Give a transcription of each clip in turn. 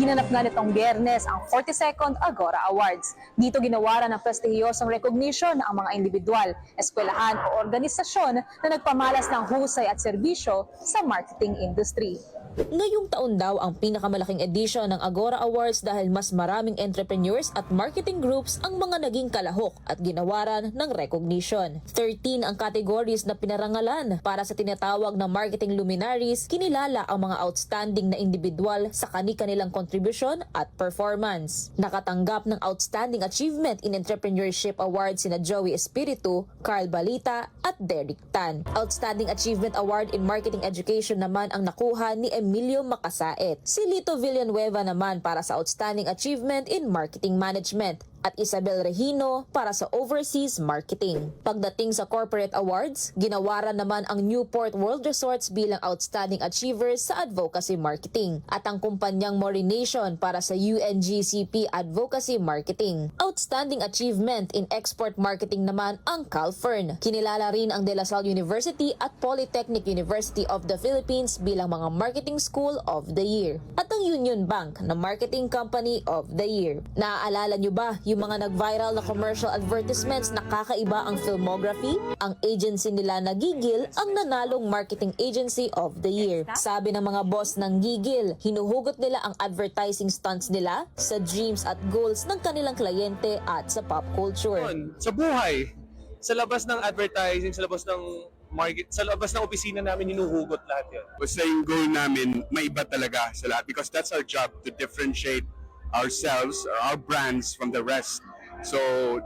Ginanap nga nitong biyernes ang 42nd Agora Awards. Dito ginawaran ng prestihiyosong recognition ang mga individual, eskwelahan o organisasyon na nagpamalas ng husay at serbisyo sa marketing industry. Ngayong taon daw ang pinakamalaking edisyon ng Agora Awards dahil mas maraming entrepreneurs at marketing groups ang mga naging kalahok at ginawaran ng recognition. 13 ang categories na pinarangalan para sa tinatawag na marketing luminaries, kinilala ang mga outstanding na individual sa kani-kanilang kontribusyon at performance. Nakatanggap ng Outstanding Achievement in Entrepreneurship Award sina Joey Espiritu, Carl Balita at Derek Tan. Outstanding Achievement Award in Marketing Education naman ang nakuha ni Emilio Macasaet. Si Lito Villanueva naman para sa Outstanding Achievement in Marketing Management at Isabel Regino para sa Overseas Marketing. Pagdating sa Corporate Awards, ginawaran naman ang Newport World Resorts bilang Outstanding Achievers sa Advocacy Marketing at ang kumpanyang Morination para sa UNGCP Advocacy Marketing. Outstanding Achievement in Export Marketing naman ang Calfern. Kinilala rin ang De La Salle University at Polytechnic University of the Philippines bilang mga Marketing School of the Year. At ang Union Bank na Marketing Company of the Year. Naaalala nyo ba yung mga nag-viral na commercial advertisements na kakaiba ang filmography? Ang agency nila na Gigil ang nanalong Marketing Agency of the Year. Sabi ng mga boss ng Gigil, hinuhugot nila ang advertising stunts nila sa dreams at goals ng kanilang kliyente at sa pop culture. Sa buhay, sa labas ng advertising, sa labas ng market, sa labas ng opisina namin, hinuhugot lahat yun. Basta yung goal namin, maiba talaga sa lahat because that's our job to differentiate ourselves or our brands from the rest. So,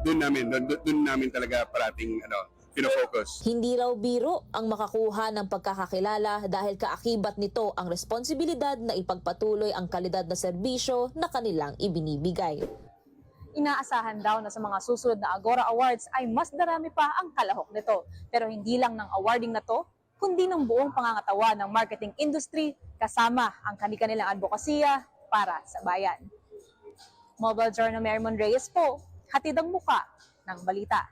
dun namin, dun, dun namin talaga parating ano, pinofocus. Hindi raw biro ang makakuha ng pagkakakilala dahil kaakibat nito ang responsibilidad na ipagpatuloy ang kalidad na serbisyo na kanilang ibinibigay. Inaasahan daw na sa mga susunod na Agora Awards ay mas darami pa ang kalahok nito. Pero hindi lang ng awarding na to, kundi ng buong pangangatawan ng marketing industry kasama ang kanilang advokasya para sa bayan. Mobile Journal Merrimon Reyes po, hatid ang muka ng balita.